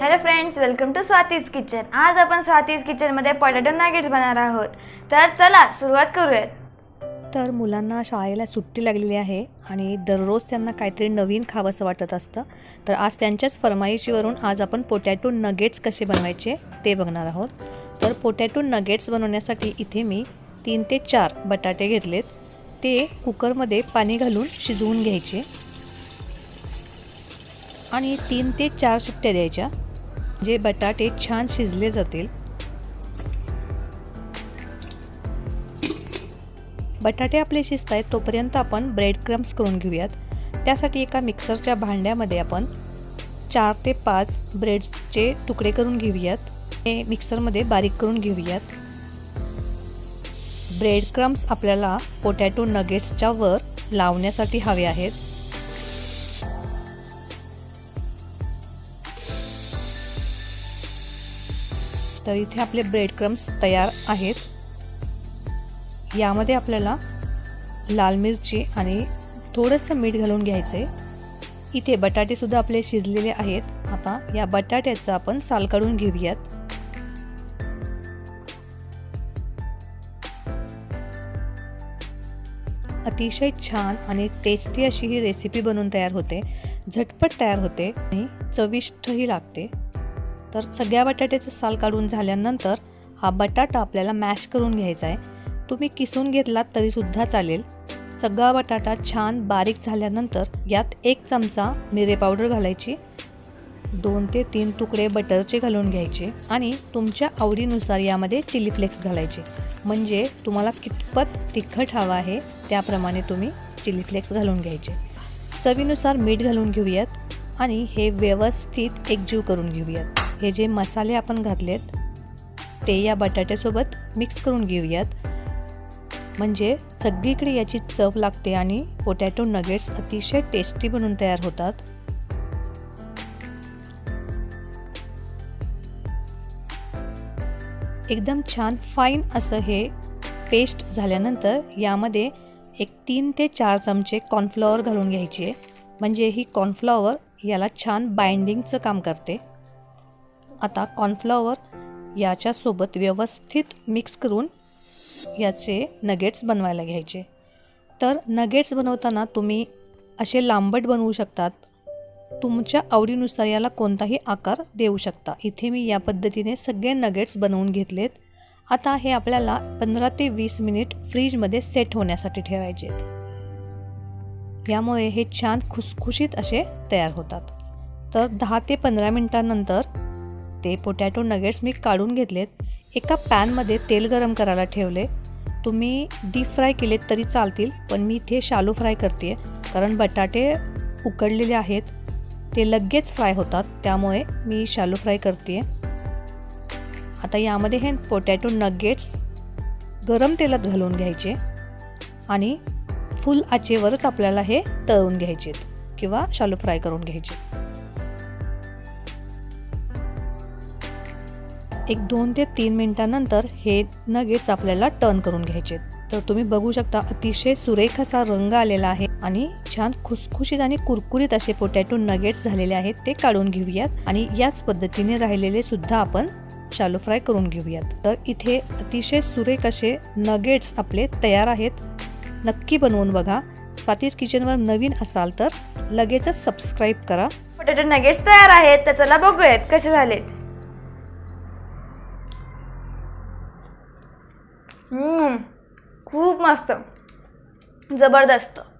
Hello friends welcome to Swati's kitchen आज आपण स्वातीज किचनमध्ये पटाटो नगेट्स बनणार आहोत. तर चला सुरुवात करूयात. तर मुलांना शाळेला सुट्टी लागलेली आहे आणि दररोज त्यांना काहीतरी नवीन खावंसं वाटत असतं. तर आज त्यांच्याच फरमाईशीवरून आज आपण पोटॅटो नगेट्स कसे बनवायचे ते बघणार आहोत. तर पोटॅटो नगेट्स बनवण्यासाठी इथे मी तीन ते चार बटाटे घेतलेत. ते कुकरमध्ये पाणी घालून शिजवून घ्यायचे. आणि तीन ते चार शिट्ट्या द्यायच्या. जे बटाटे छान शिजले जातील. बटाटे आपले शिजत आहेत तोपर्यंत आपण ब्रेड क्रम्स करून घेऊयात. त्यासाठी एका मिक्सरच्या भांड्यामध्ये आपण चार ते पाच ब्रेडचे तुकडे करून घेऊयात. हे मिक्सरमध्ये बारीक करून घेऊयात. ब्रेड क्रम्स आपल्याला पोटॅटो नगेट्सच्या वर लावण्यासाठी हवे आहेत. तर इथे आपले ब्रेड क्रम्स तयार आहेत. यामध्ये आपल्याला लाल मिरची आणि थोडंसं मीठ घालून घ्यायचं आहे इथे बटाटेसुद्धा आपले शिजलेले आहेत. आता या बटाट्याचं आपण साल काढून घेऊयात. अतिशय छान आणि टेस्टी अशी ही रेसिपी बनवून तयार होते. झटपट तयार होते आणि चविष्टही लागते. तर सगळ्या बटाट्याचं साल काढून झाल्यानंतर हा बटाटा आपल्याला मॅश करून घ्यायचा आहे. तुम्ही किसून घेतलात तरीसुद्धा चालेल. सगळा बटाटा छान बारीक झाल्यानंतर यात एक चमचा मिरे पावडर घालायची. दोन ते तीन तुकडे बटरचे घालून घ्यायचे आणि तुमच्या आवडीनुसार यामध्ये चिली फ्लेक्स घालायचे. म्हणजे तुम्हाला कितपत तिखट हवं आहे त्याप्रमाणे तुम्ही चिली फ्लेक्स घालून घ्यायचे. चवीनुसार मीठ घालून घेऊयात आणि हे व्यवस्थित एकजीव करून घेऊयात. हे जे मसाले आपण घातलेत ते या बटाट्यासोबत मिक्स करून घेऊयात. म्हणजे सगळीकडे याची चव लागते आणि पोटॅटो नगेट्स अतिशय टेस्टी बनून तयार होतात. एकदम छान फाईन असं हे पेस्ट झाल्यानंतर यामध्ये एक तीन ते चार चमचे कॉर्नफ्लॉवर घालून घ्यायचे. म्हणजे ही कॉर्नफ्लॉवर याला छान बाइंडिंगचं काम करते. आता कॉर्नफ्लॉवर याच्यासोबत व्यवस्थित मिक्स करून याचे नगेट्स बनवायला घ्यायचे. तर नगेट्स बनवताना तुम्ही असे लांबट बनवू शकतात. तुमच्या आवडीनुसार याला कोणताही आकार देऊ शकता. इथे मी या पद्धतीने सगळे नगेट्स बनवून घेतलेत. आता हे आपल्याला पंधरा ते वीस मिनिट फ्रीजमध्ये सेट होण्यासाठी ठेवायचे यामुळे हे छान खुसखुशीत असे तयार होतात. तर दहा ते पंधरा मिनटानंतर ते पोटॅटो नगेट्स मी काढून घेतलेत. एका पॅनमध्ये तेल गरम करायला ठेवले. तुम्ही डीप फ्राय केलेत तरी चालतील पण मी इथे शालू फ्राय करते कारण बटाटे उकडलेले आहेत. ते लगेच फ्राय होतात त्यामुळे मी शालो फ्राय करते आता यामध्ये हे पोटॅटो नगेट्स गरम तेलात घालून घ्यायचे आणि फुल आचेवरच आपल्याला हे तळून घ्यायचे किंवा शालो फ्राय करून घ्यायचे एक दोन ते तीन मिनटानंतर हे नगेट्स आपल्याला टर्न करून घ्यायचे. तर तुम्ही बघू शकता अतिशय सुरेख असा रंग आलेला आहे आणि छान खुसखुशीत आणि कुरकुरीत असे पोटॅटो नगेट्स झालेले आहेत ते काढून घेऊयात. आणि याच पद्धतीने राहिलेले सुद्धा आपण शालो फ्राय करून घेऊयात. तर इथे अतिशय सुरेख असे नगेट्स आपले तयार आहेत. नक्की बनवून बघा. स्वातीज किचनवर नवीन असाल तर लगेचच सबस्क्राईब करा. पोटॅटो नगेट्स तयार आहेत तर चला बघूयात कसे झालेत. खूप मस्त. जबरदस्त.